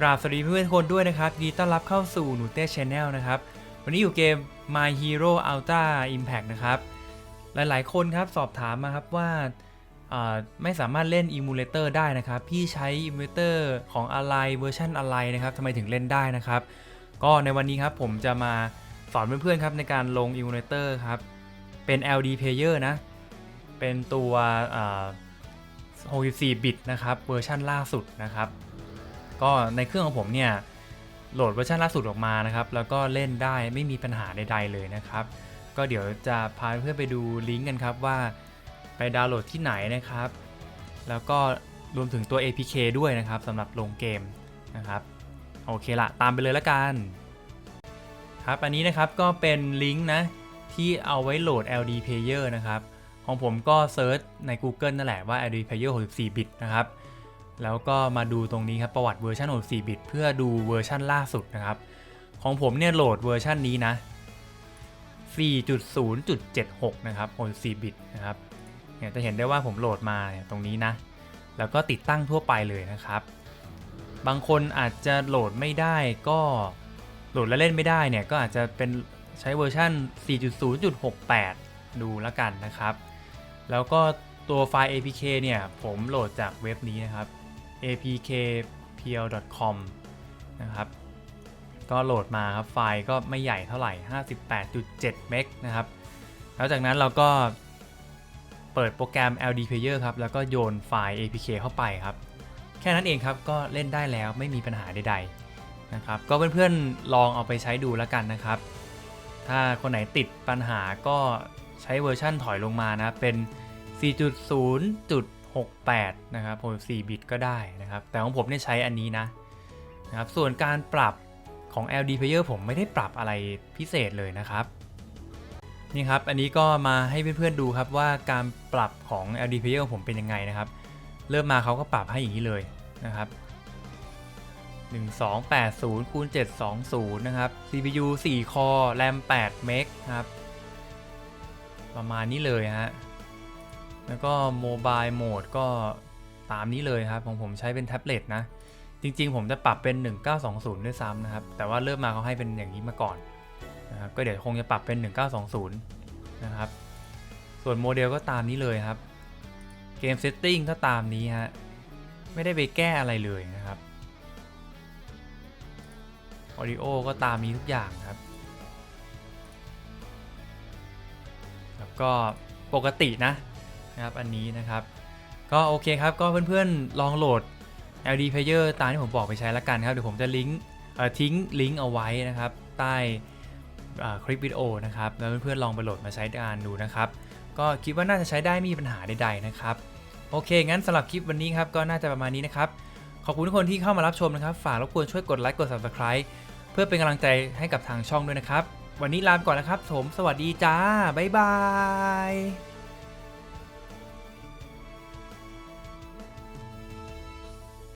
กราบสวัสดีเพื่อนๆคนด้วยนะครับยินดีต้อนรับเข้าสู่หนูเต้ชแนลนะครับ วันนี้อยู่เกม My Hero Ultra Impact นะครับ หลายๆ คนครับสอบถามมาครับว่าไม่สามารถเล่น Emulator ได้นะครับ พี่ใช้ Emulator ของอะไรเวอร์ชันอะไรนะครับทำไมถึงเล่นได้นะครับ ก็ในวันนี้ครับผมจะมาสอนเพื่อนๆครับในการลง Emulator ครับ เป็น LD Player นะ เป็นตัว64บิตนะครับเวอร์ชันล่าสุดนะครับ ก็ในเครื่องของผมเนี่ยโหลดเวอร์ชันล่าสุดออกมานะครับ แล้วก็เล่นได้ไม่มีปัญหาใดๆเลยนะครับ ก็เดี๋ยวจะพาเพื่อนไปดูลิงก์กันครับว่าไปดาวน์โหลดที่ไหนนะครับ แล้วก็รวมถึงตัว APK ด้วยนะครับสำหรับลงเกมนะครับโอเคละตามไปเลยละกันครับอันนี้นะครับก็เป็นลิงก์นะที่เอาไว้โหลด LD Player นะครับ ของผมก็เซิร์ชใน Google นั่นแหละว่า LD Player 64 บิตนะครับ แล้วก็มาดูตรงนี้ครับประวัติเวอร์ชัน64บิตเพื่อดูเวอร์ชันล่าสุดนะครับ ของผมเนี่ยโหลดเวอร์ชันนี้นะ 4.0.76 นะครับ64บิตนะครับเนี่ยจะเห็นได้ว่าผมโหลดมาเนี่ยตรงนี้นะ แล้วก็ติดตั้งทั่วไปเลยนะครับ บางคนอาจจะโหลดไม่ได้ก็โหลดแล้วเล่นไม่ได้เนี่ยก็อาจจะเป็นใช้เวอร์ชัน4.0.68 ดูแล้วกันนะครับ แล้วก็ตัวไฟล์ APK เนี่ย ผมโหลดจากเว็บนี้นะครับ apkpl.com นะครับ ก็โหลดมาครับ ไฟล์ก็ไม่ใหญ่เท่าไหร่ 58.7 เมกนะครับ แล้วจากนั้นเราก็เปิดโปรแกรม LD Player ครับ แล้วก็โยนไฟล์ APK เข้าไปครับ แค่นั้นเองครับ ก็เล่นได้แล้วไม่มีปัญหาใดๆนะครับ ก็เพื่อนๆ ลองเอาไปใช้ดูแล้วกันนะครับ ถ้าคนไหนติดปัญหาก็ใช้เวอร์ชั่นถอยลงมานะ เป็น 68 นะครับผม4บิตก็ได้นะครับ แต่ของผมเนี่ยใช้อันนี้นะนะครับ ส่วนการปรับของ LD Player ผมไม่ได้ปรับอะไรพิเศษเลยนะครับ นี่ครับ อันนี้ก็มาให้เพื่อนๆดูครับว่าการปรับของ LD Player ผมเป็นยังไงนะครับ เริ่มมาเขาก็ปรับให้อย่างนี้เลยนะครับ 1280คูณ720 นะครับ CPU 4 คอ RAM 8 เมกครับ ประมาณนี้เลยฮะ แล้วก็โมบายโหมดก็ตามนี้เลยครับของผมใช้เป็นแท็บเล็ตนะ จริงๆ ผมจะปรับเป็น 1920 ด้วยซ้ำนะครับ แต่ว่าเริ่มมาเขาให้เป็นอย่างนี้มาก่อนนะครับก็เดี๋ยวคงจะปรับเป็น 1920 นะครับ ส่วนโมเดลก็ตามนี้เลยครับ เกมเซตติ้งก็ตามนี้ฮะ ไม่ได้ไปแก้อะไรเลยนะครับออดิโอก็ตามนี้ทุกอย่างครับ แล้วก็ปกตินะ นะครับอันนี้นะครับ ก็โอเคครับก็เพื่อนๆลองโหลด LD Player ตามที่ผมบอกไปใช้ล้วกันครับเดี๋ยวผมจะลิงก์ทิ้งลิงก์เอาไว้นะครับใต้คลิปวิดีโอนะครับแล้วเพื่อนๆลองไปโหลดมาใช้การดูนะครับ ก็คิดว่าน่าจะใช้ได้ไม่มีปัญหาใดๆนะครับโอเค งั้นสำหรับคลิปวันนี้ครับก็น่าจะประมาณนี้นะครับ ขอบคุณทุกคนที่เข้ามารับชมนะครับ ฝากรบกวนช่วยกดไลค์กด Subscribe เพื่อเป็นกำลังใจให้กับทางช่องด้วยนะครับ วันนี้ลาไปก่อนนะครับผม สวัสดีจ้า บ๊ายบาย